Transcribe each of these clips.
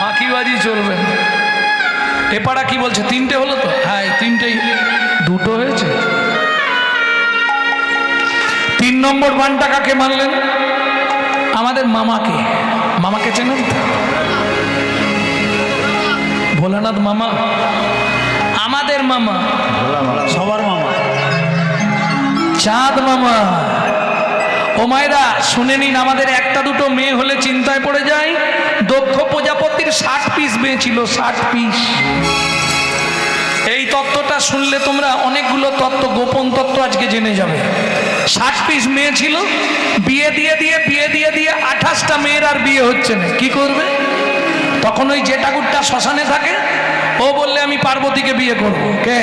ফাঁকিবাজি চলবে। এপাড়া কি বলছে? তিনটে হলো তো? হ্যাঁ তিনটেই। দুটো হয়েছে? তিন নম্বর বানটা কাকে মানলেন আমাদের মামাকে। মামাকে চেনেন? ভোলানাথ মামা। আমাদের মামা। সবার মামা। চাঁদ মামা। ও মায়েরা, শুনে নিন, আমাদের একটা দুটো মেয়ে হলে চিন্তায় পড়ে যায়। দক্ষ প্রজাপতির ষাট পিস ছিল ষাট পিস এই তত্ত্বটা শুনলে তোমরা অনেকগুলো তত্ত্ব, গোপন তত্ত্ব আজকে জেনে যাবে। ষাট পিস মেয়ে ছিল, বিয়ে দিয়ে দিয়ে, বিয়ে দিয়ে দিয়ে আঠাশটা মেয়ের আর বিয়ে হচ্ছে না। কি করবে? তখন ওই যে ঠাকুরটা শ্মশানে থাকে, ও বললে, আমি পার্বতীকে বিয়ে করব। কে?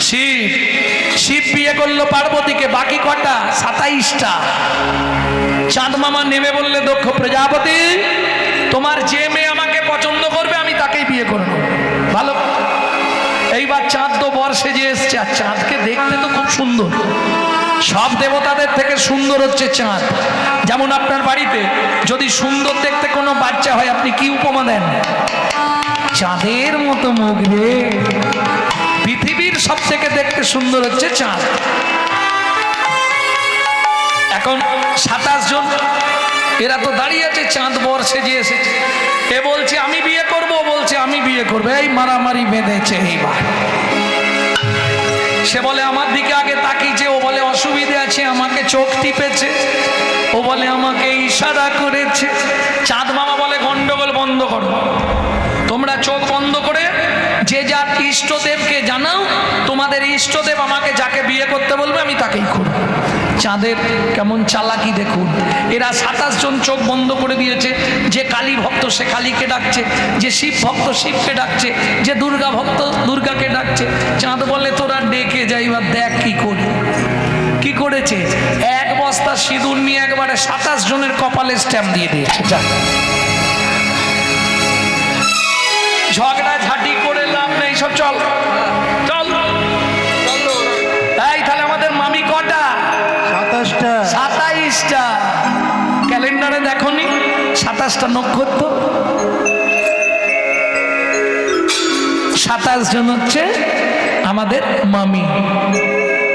শিব। শিব বিয়ে করল পার্বতীকে, বাকি কটা? সাতাইশটা। চাঁদ মামা নেমে বললে, দক্ষ প্রজাপতি, তোমার যে মেয়ে আমাকে পছন্দ করবে, আমি তাকেই বিয়ে করব ভালো। এইবার চাঁদ তো বর্ষে যে এসছে, আর চাঁদকে দেখতে তো খুব সুন্দর। সব দেবতাদের থেকে সুন্দর হচ্ছে চাঁদ। যেমন আপনার বাড়িতে, যদি সুন্দর দেখতে কোনো বাচ্চা হয়, আপনি কি উপমা দেন? চাঁদের মতো মুখ রে। সব থেকে দেখতে সুন্দর হচ্ছে চাঁদ। এখন সাতাশ জন, এরা তো দাঁড়িয়ে আছে, চাঁদ বর্ষে যে এসেছে। এ বলছে, আমি বিয়ে করব বলছে, আমি বিয়ে করব এই মারামারি বেঁধেছে এইবার। সে বলে, আমার দিকে আগে তাকিয়েছে ও বলে, অসুবিধে আছে, আমাকে চোখ টিপেছে ও বলে, আমাকে ইশারা করেছে চাঁদ মামা বলে, গন্ডগোল বন্ধ করো। তোমরা চোখ বন্ধ করে যে যার ইষ্টদেবকে জানাও তোমাদের ইষ্টদেব আমাকে যাকে বিয়ে করতে বলবে, আমি তাকেই করব। চাঁদের কেমন চালাকি দেখুন। এরা সাতাশ জন চোখ বন্ধ করে দিয়েছে। যে কালী ভক্ত, সে কালীকে ডাকছে। যে শিব ভক্ত, শিবকে ডাকছে। যে দুর্গা ভক্ত, দুর্গাকে ডাকছে। চাঁদ বলে, তোরা ডেকে যাইবার দেখ কি করি। কি করেছে? এক বস্তা সিঁদুর নিয়ে একবারে সাতাশ জনের কপালে স্ট্যাম্প দিয়ে দিয়েছে। ঝগড়া ঝাঁটি করে লাভ নেই, সব চল। সাতাশটা নক্ষত্র সাতাশ জন হচ্ছে আমাদের মামি।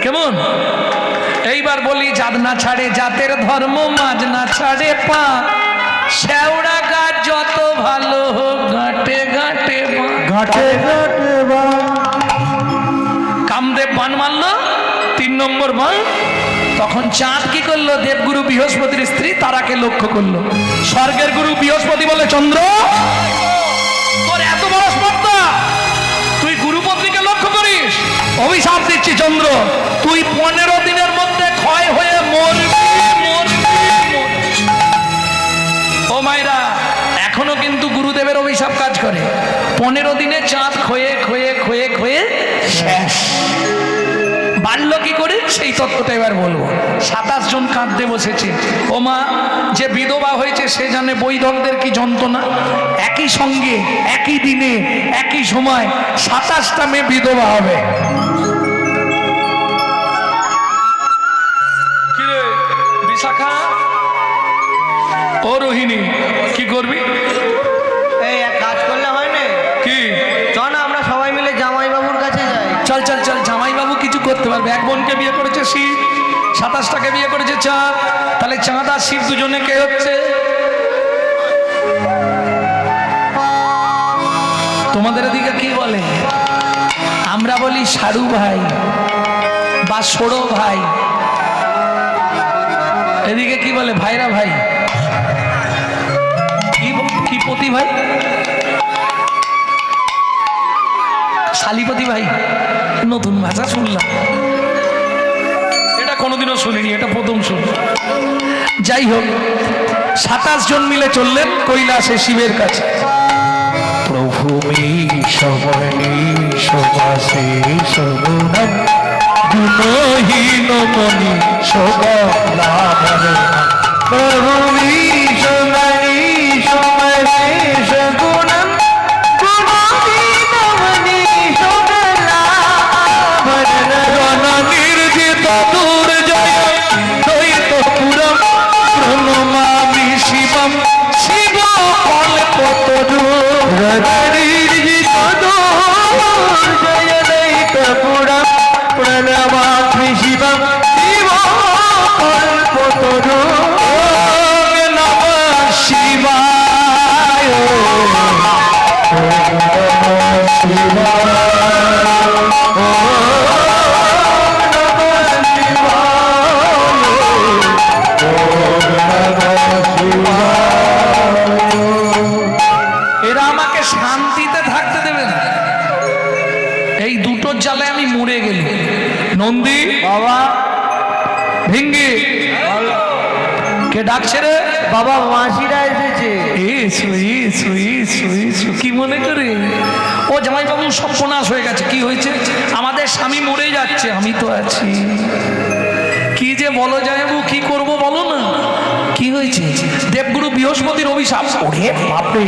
কেমন? এইবার বলি জাত না ছাড়ে জাতের ধর্ম মাঝ না ছাড়ে পা। শেওড়া গাছ যত ভালো হোক ঘাটে ঘাটে ঘাটে ঘাটে বা কামদেব বান মারলো তিন নম্বর বান। তখন চাঁদ কি করল? দেবগুরু বৃহস্পতির স্ত্রী তারাকে লক্ষ্য করল। স্বর্গের গুরু বৃহস্পতি বলে, চন্দ্র, তোর এত বড় স্পর্ধা। তুই গুরুপত্নীকে লক্ষ্য করিস? অভিশাপ দিচ্ছি, চন্দ্র, তুই পনেরো দিনের মধ্যে ক্ষয় হয়ে মরবি। ও মায়েরা, এখনও কিন্তু গুরুদেবের অভিশাপ কাজ করে। পনেরো দিনে চাঁদ ক্ষয়ে ক্ষয়ে ক্ষয়ে ক্ষয়ে শেষ। বাড়লো কি করে? সেই তত্ত্বটা এবার বলব। সাতাশ জন কাঁদতে বসেছে। ও মা, যে বিধবা হয়েছে সে জানে বৈধকদের কি যন্ত্রণা? একই সঙ্গে, একই দিনে, একই সময় সাতাশটা মেয়ে বিধবা হবে। বিশাখা? ও রোহিণী, কি করবি? করতে এক বোনকে বিয়ে করেছে শিব, সাতাশটাকে বিয়ে করেছে চাঁদ। তাহলে চাঁদ আর শিব দুজনে কে হচ্ছে? তোমাদের এদিকে কি বলে? আমরা বলি সারু ভাই বা সরো ভাই। এদিকে কি বলে ভাইরা ভাই? কি পতি ভাই? শালিপতি ভাই। নতুন ভাষা শুনলাম। এটা কোনোদিনও শুনিনি, এটা প্রথম শুন। যাই হোক, সাতাশ জন মিলে চললেন কৈলাসে শিবের কাছে। প্রভু গুণহীন প্রভু কি করব বলো না? কি হয়েছে? দেবগুরু বৃহস্পতির অভিশাপ। ওরে বাপরে।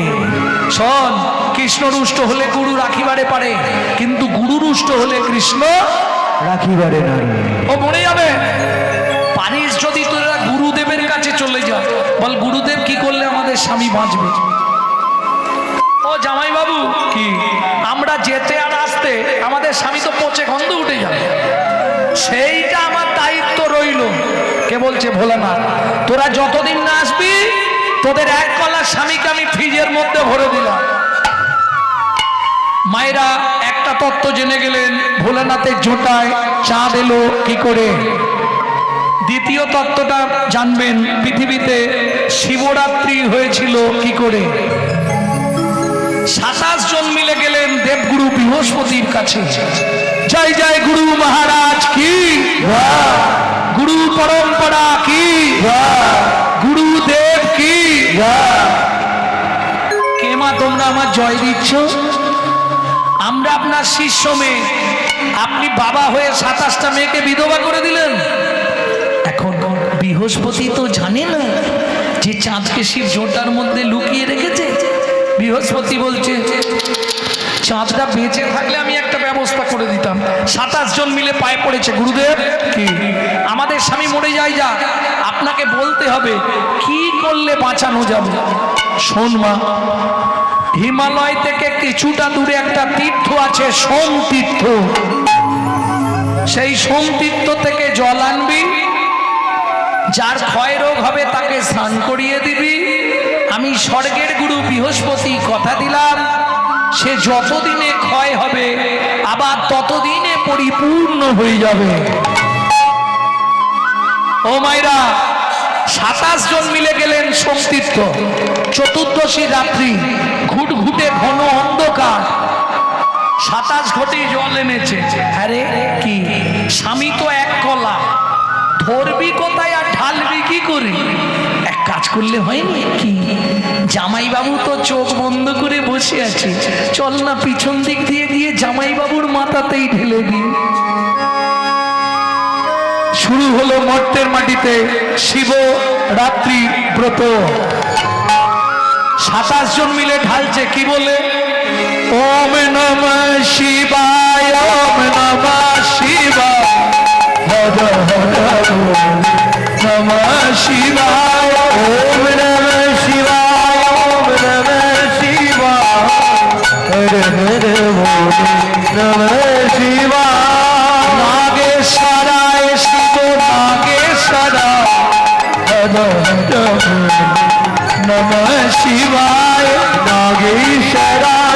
শোন কৃষ্ণ রুষ্ট হলে গুরু রাখিবারে পারে কিন্তু গুরু রুষ্ট হলে কৃষ্ণ রাখিবারে নারী ও মরে যাবে। পারিস যদি তোরা গুরুদেবের কাছে চলে যা বল গুরুদেব কি করলে আমাদের স্বামী বাঁচবে? ও জামাই বাবু কি? আমরা যেতে আর আসতে আমাদের স্বামী তো পচে গন্ধ উঠে যাবে। সেইটা আমার দায়িত্ব রইল। কে বলছে ভোলানাথ? তোরা যতদিন না আসবি, তোদের এক কলার স্বামীকে আমি ফ্রিজের মধ্যে ভরে দিলাম। মায়েরা একটা তত্ত্ব জেনে গেলেন, ভোলানাথের ঝোঁটায় চাঁদ এলো কি করে? দ্বিতীয় তত্ত্বটা জানবেন, পৃথিবীতে শিবরাত্রি হয়েছিল কি করে? সাতাশ জন মিলে গেলেন দেবগুরু বৃহস্পতির কাছে। জয় জয় গুরু মহারাজ কি? গুরু পরম্পরা কি? গুরুদেব কি? কে মা, তোমরা আমার জয় দিচ্ছ? আমরা আপনার শিষ্য মেয়ে। আপনি বাবা হয়ে সাতাশটা মেয়েকে বিধবা করে দিলেন। এখন বৃহস্পতি তো জানে না যে চাঁদকে শিব জোটার মধ্যে লুকিয়ে রেখেছে। বৃহস্পতি বলছে চাঁদটা বেঁচে থাকলে আমি একটা ব্যবস্থা করে দিতাম। সাতাশ জন মিলে পায়ে পড়েছে। গুরুদেব, কি? আমাদের স্বামী মরে যায় যা। আপনাকে বলতে হবে, কি করলে বাঁচানো যাবে? শোন মা, হিমালয় থেকে কিছুটা দূরে একটা তীর্থ আছে, সোম তীর্থ। সেই সোম তীর্থ থেকে জল আনবি, যার ক্ষয় রোগ হবে তাকে স্নান করিয়ে দিবি। আমি স্বর্গের গুরু বৃহস্পতি কথা দিলাম। সে যতদিনে ক্ষয় হবে, আবার ততদিনে পরিপূর্ণ হয়ে যাবে। ও মাইরা সাতাশ জন মিলে গেলেন সোমতীর্থ চতুর্দশী রাত্রি ঘুট ঘুটে ঘন অন্ধকার। সাতাশ ঘটি জল এনেছে। আরে কি? স্বামী তো এক কলা। ধরবি কোথায় আর ঢালবি কি করে? কাজ করলে হয়নি? কি? জামাইবাবু তো চোখ বন্ধ করে বসে আছে। চল না পিছন দিক দিয়ে গিয়ে জামাইবাবুর মাথাতেই ঢেলে দিই। শুরু হলো মর্তের মাটিতে শিব রাত্রি ব্রত। সাতাশ জন মিলে ঢালছে, কি বলে? ওম নম শিবায়, ওম নম শিব হর হর। বলে নম শিবায় নাগেশ্বরায়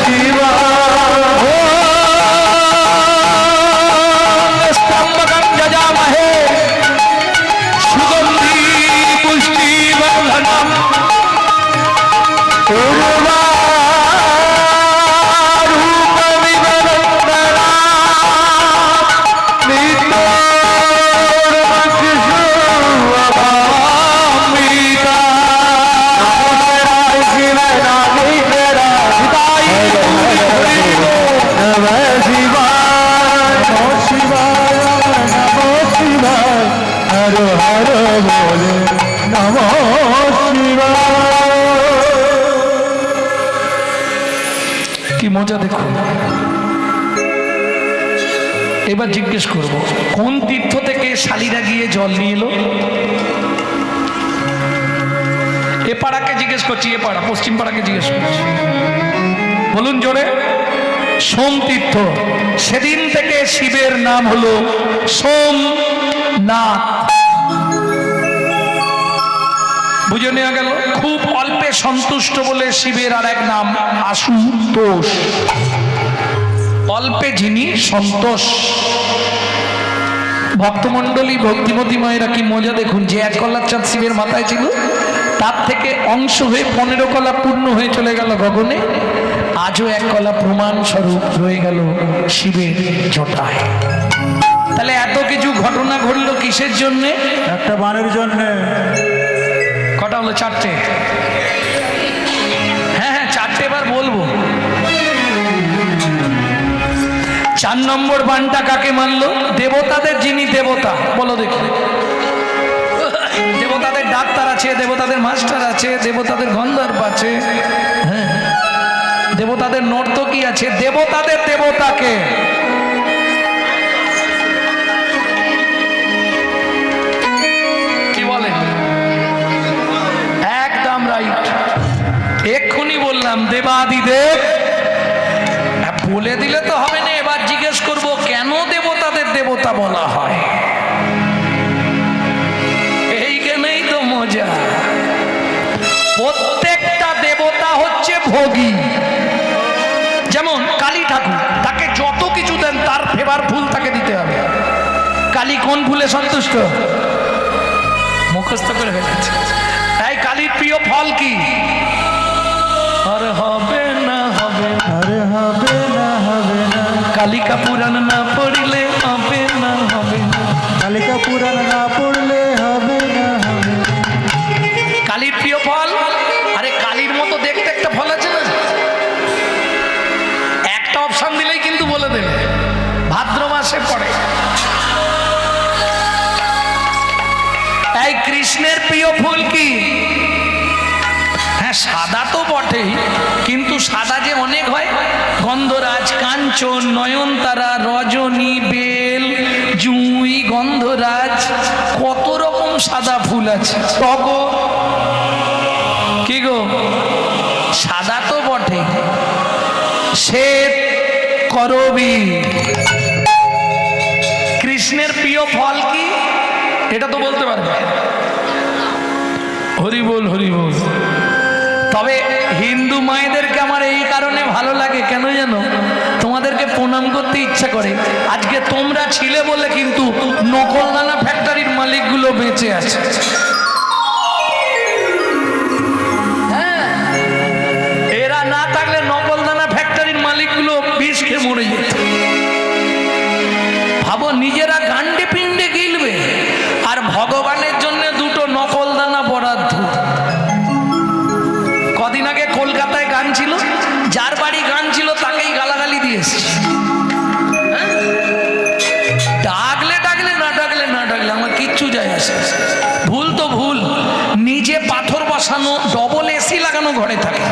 শিব এবার জিজ্ঞেস করব, কোন তীর্থ থেকে শালিরা গিয়ে জল নিয়ে এলো? এ পাড়াকে জিজ্ঞেস করছি, এ পাড়া, পশ্চিম পাড়াকে জিজ্ঞেস করছি। বলুন জোরে, সোম তীর্থ। সেদিন থেকে শিবের নাম হলো সোমনাথ। বুঝে নেওয়া গেল, খুব অল্পে সন্তুষ্ট বলে শিবের আর এক নাম আশুতোষ। অল্পে যিনি সন্তোষ। ভক্তমণ্ডলী ভক্তিমতী মায়েরা কি মজা দেখুন যে এক কলার চাঁদ শিবের মাথায় ছিল তার থেকে অংশ হয়ে পনেরো কলা পূর্ণ হয়ে চলে গেল গগনে। আজও এক কলা প্রমাণ স্বরূপ রয়ে গেল শিবের জটায়। তাহলে এত কিছু ঘটনা ঘটলো কিসের জন্যে? একটা বানের জন্যে। কটা হলো? চারটে। চার নম্বর বানটা কাকে মানলো দেবতাদের যিনি দেবতা, বলো দেখি। দেবতাদের ডাক্তার আছে, দেবতাদের মাস্টার আছে, দেবতাদের গন্ধর্ব আছে হ্যাঁ? দেবতাদের নর্তকী আছে, দেবতাদের দেবতাকে। কি বলেন একদম রাইট এক্ষুনি বললাম, দেবাদিদেব, বলে দিলে তো হবে না এবার জিজ্ঞেস করব কেন দেবতাদের দেবতা বলা হয়। এইখানেই তো মজা। প্রত্যেকটা দেবতা হচ্ছে ভোগী। যেমন কালী ঠাকুর তাকে যত কিছু দেন তার ফেভার ফুল তাকে দিতে হবে। কালী কোন ফুলে সন্তুষ্ট? মুখস্থ করে ফেলেছে। তাই কালীর প্রিয় ফল কি? আর হবে না হবে না। হবে না হবে না। কালিকা পুরাণ না পড়িলে কালিকা পুরাণ না পড়লে হবে না কালীর প্রিয় ফল? আরে কালীর মতো দেখতে একটা ফল আছে না? একটা অপশন দিলেই কিন্তু বলে দেবে। ভাদ্র মাসে পড়ে। এই কৃষ্ণের প্রিয় ফুল কি? হ্যাঁ সাদা তো বটেই, কিন্তু সাদা যে অনেক হয়, গন্ধরাজ, কাঞ্চন, নয়নতারা, রজনী, বেল, জুঁই রকম সাদা ফুল আছে। কি গো? সাদা তো বটে। শ্বেত করবি। কৃষ্ণের প্রিয় ফল কি? এটা তো বলতে পারবে। হরি বল হরি বল। তবে হিন্দু মায়েদেরকে আমার এই কারণে ভালো লাগে। কেন জানো? তোমাদেরকে প্রণাম করতে ইচ্ছা করে। আজকে তোমরা ছিলে বলে কিন্তু নকলদানা ফ্যাক্টরির মালিকগুলো বেঁচে আছে। ডাকলে ডাকলে, না ডাকলে না ডাকলে, আমার কিচ্ছু যায় আসে ভুল তো ভুল। নিজে পাথর বসানো ডবল এসি লাগানো ঘরে থাকে।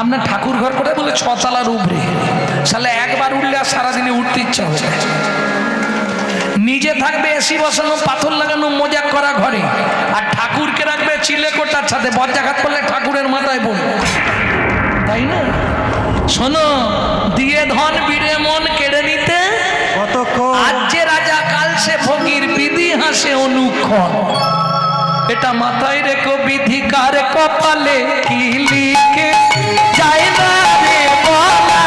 আপনার ঠাকুর ঘর করে বলে? ছতলার উপরে সালে একবার উঠলে আর সারাদিনে উঠতে ইচ্ছা হবে। নিজে থাকবে এসি বসানো, পাথর লাগানো মজা করা ঘরে। আর ঠাকুরকে রাখবে চিলে কোটার সাথে। বজ্রাঘাত করলে ঠাকুরের মাথায় পড়বে তাই না? শোনো দিয়ে ধন বিড়ে মন কেড়ে নিতে। আজ যে রাজা কাল সে ফকির বিধি হাসে অনুক্ষণ। এটা মাথায় রেখো বিধি কার কপালে কি লিখে? যায় না রে বলা।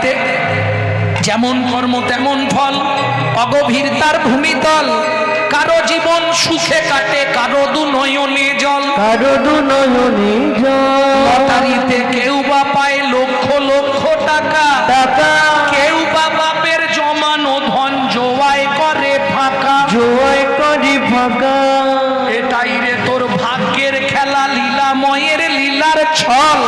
লটারিতে যেমন কর্ম তেমন ফল অগভীর তার ভূমিতল কারও জীবন সুখে কাটে কারও দু নয়নে জল। কারও দু নয়নে জল। লটারিতে কেউ বা পায় লক্ষ লক্ষ টাকা। টাকা। কেউ বা বাপের জমানো ধন জোয়াই করে ফাঁকা। জোয়াই করি ফাঁকা। এটাই রে তোর ভাগ্যের খেলা লীলাময়ের লীলার ছল।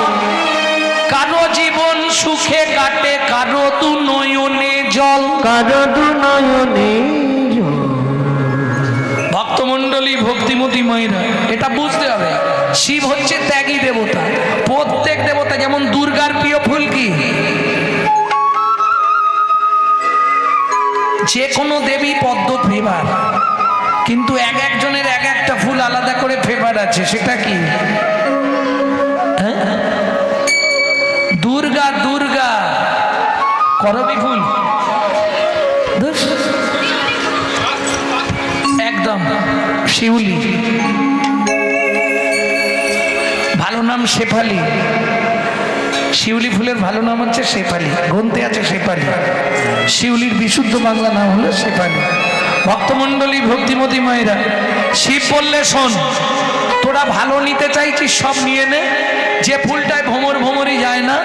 ভক্তমণ্ডলী, ভক্তিমতী মায়েরা, এটা বুঝতে হবে। শিব হচ্ছে ত্যাগী দেবতা। প্রত্যেক দেবতা যেমন দুর্গার প্রিয় ফুল কি? যে কোনো দেবী পদ্ম ফেভার। কিন্তু এক একজনের এক একটা ফুল আলাদা করে ফেভার আছে, সেটা কি? হ্যাঁ? দুর্গা দুর্গা। করবি ফুল? শিউলি। ভালো নাম শেফালি। শিউলি ফুলের ভালো নাম হচ্ছে শেফালি। গ্রন্থে আছে শেফালি। শিউলির বিশুদ্ধ বাংলা নাম হলো শেফালি। ভক্তমণ্ডলী, ভক্তিমতী মায়েরা, শিব বললে শোন, তোরা ভালো নিতে চাইছিস, সব নিয়ে নে। যে ফুলটায় ভ্রমর ভ্রমরই যায় না,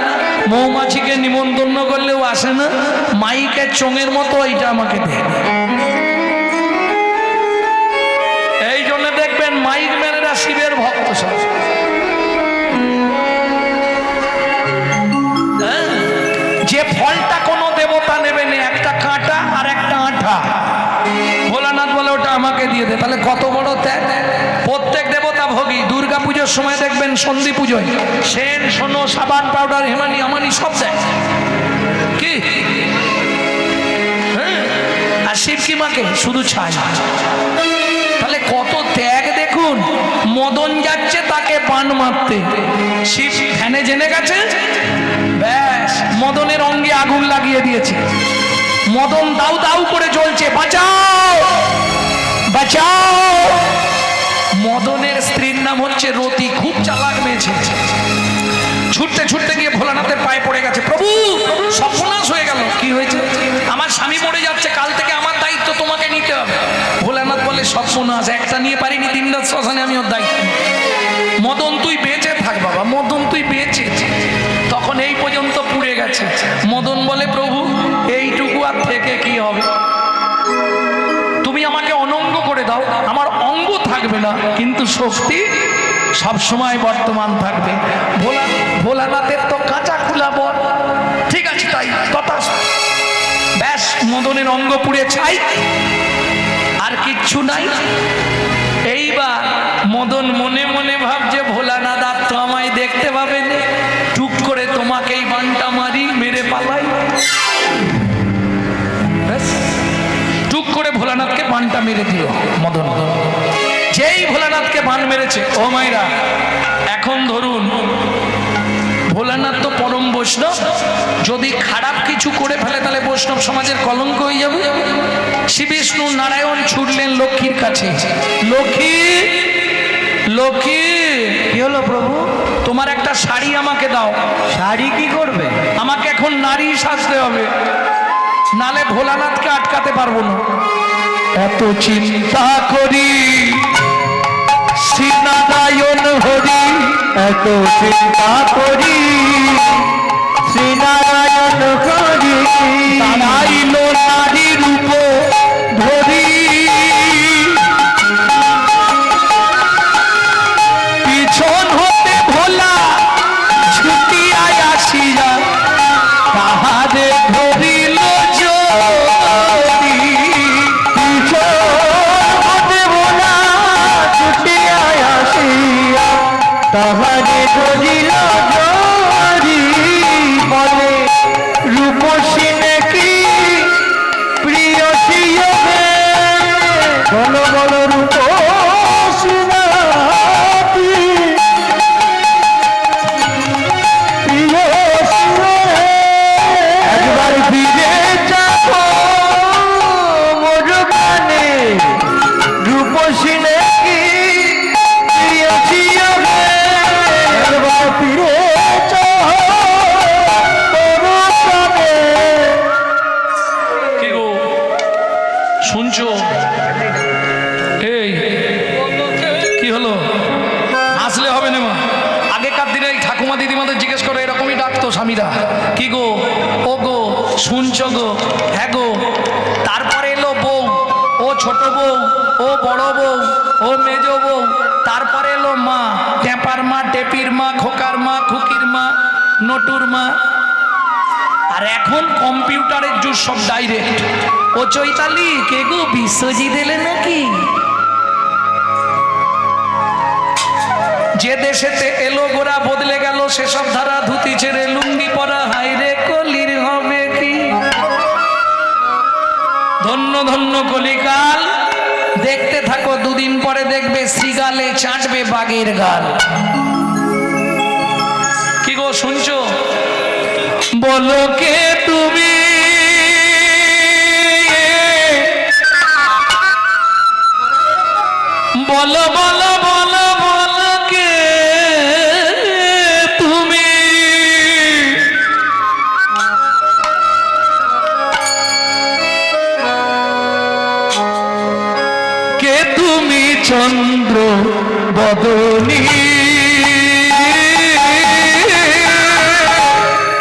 মৌমাছিকে নিমন্ত্রণ করলেও আসে না মাইকের চোঙের মতো এইটা আমাকে দে। শিবের ভক্ত? যে ফলটা কোনো দেবতা নেবে না, একটা কাঁটা আর একটা আঠা। ভোলানাথ বলে, ওটা আমাকে দিয়ে দে। তাহলে কত বড় ত্যাগ? প্রত্যেক দেবতা ভোগী দুর্গা পুজোর সময় দেখবেন সন্ধি পুজোয় সেন, সোনো, সাবান, পাউডার, হেমানি, আমানি সব দেয়। কি? হ্যাঁ? আর শিব কি মাকে? শুধু ছাই। তাহলে কত ত্যাগ দেখুন, মদন যাচ্ছে তাকে পান মারতে। শিব ফ্যানে জেনে গেছে? ব্যাস, মদনের অঙ্গে আগুন লাগিয়ে দিয়েছে। মদন দাউ দাউ করে জ্বলছে, বাঁচাও! বাঁচাও! মদনের স্ত্রীর নাম হচ্ছে রতি, খুব চালাক মেয়েছে। ছুটতে ছুটতে গিয়ে ভোলানাথের পায়ে পড়ে গেছে। প্রভু, সর্বনাশ হয়ে গেল। কি হয়েছে? আমার স্বামী মরে যাচ্ছে, কাল থেকে আমার দায়িত্ব তোমাকে নিতে হবে ভোলানাথ বলে সর্বনাশ, একটা নিয়ে পারিনি, তিন রাত শ্মশানে আমি ওর দায়িত্ব মদন, তুই বেঁচে থাক বাবা, মদন, তুই বেঁচে তখন এই পর্যন্ত পুড়ে গেছে। মদন বলে, প্রভু, এইটুকু আর থেকে কি হবে? তুমি আমাকে অনঙ্গ করে দাও, আমার অঙ্গ থাকবে না, কিন্তু শক্তি সব সময় বর্তমান থাকবে। ভোলা, ভোলানাথের তো কাঁচা খোলা বর। ঠিক আছে তাই তথা ব্যাস, মদনের অঙ্গ পুড়ে ছাই। কিচ্ছু নাই। এইবার মদন মনে মনে ভাবছে, ভোলানাথ আর তো আমায় দেখতে পাবে টুক করে তোমাকেই বানটা মারি, মেরে পালাই। টুক করে ভোলানাথকে বানটা মেরে দিল মদন। যেই ভোলানাথকে বান মেরেছে, ও মাইরা এখন ধরুন ভোলানাথ তো পরম বৈষ্ণব। যদি খারাপ কিছু করে ফেলে তাহলে বৈষ্ণব সমাজের কলঙ্ক হয়ে যাবে। শ্রী বিষ্ণু নারায়ণ ছুটলেন লক্ষ্মীর কাছে। লক্ষ্মী লক্ষ্মী কি হলো প্রভু? তোমার একটা শাড়ি আমাকে দাও। শাড়ি কি করবে? আমাকে এখন নারী সাজতে হবে। নালে ভোলানাথকে আটকাতে পারব না। এত চিন্তা করি। শ্রীনারায়ণ হরি এত চিন্তা করি। শ্রীনারায়ণ হরি তারাইল নারী স্বামীরা, কি গো? ও গো, শুনছো গো? হ্যাঁ গো। তারপরে এলো বউ, ও ছোট বউ, ও বড় বউ, ও মেজ বউ। তারপরে এলো মা, ট্যাপার মা, টেপির মা, খোকার মা, খুকির মা, নটুর মা। আর এখন কম্পিউটারের যুগ সব ডাইরেক্ট। ও চৈতালি, কে গো বিশ্বজিৎ এলে নাকি? যে দেশেতে এলো গোরা বদলে গেল, সেসব ধারা ধুতি ছেড়ে লুঙ্গি পরা হাইরে কলির হবে কি? ধন্য ধন্য কলিকাল, দেখতে থাকো, দুদিন পরে দেখবে শ্রীগালে চাটবে বাঘের গাল। কি গো শুনছো? বলো কে তুমি? বলো বলো। চন্দ্র বদনী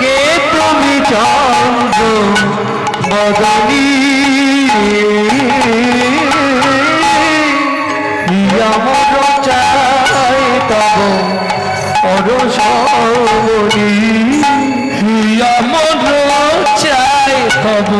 কে তুমি চন্দ্র বদনী আমার চাই তব পরশনি মন চাই তব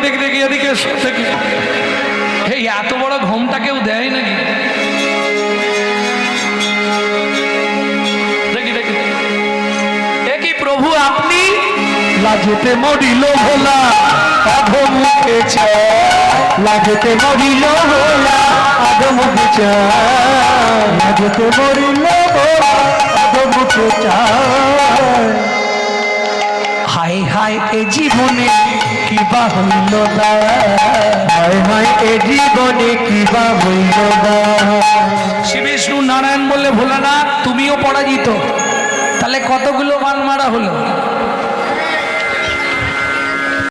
বলে উঠল দেখি দেখি দেখি। এদিকে এই এত বড় ঘুমটা কেউ দেয় নাকি? দেখি মরিল ভোলা মুখে লাজতে মরিল ভোলা মুখে লাজতে মরিল ভোলা হাই হাই এ জীবনে কি বা হইল না? হায় হায়, এ জীবনে কিবা হইল না? শ্রী বিষ্ণু নারায়ণ বললে, ভোলানাথ, তুমিও পরাজিত। তাহলে কতগুলো মান মারা হলো?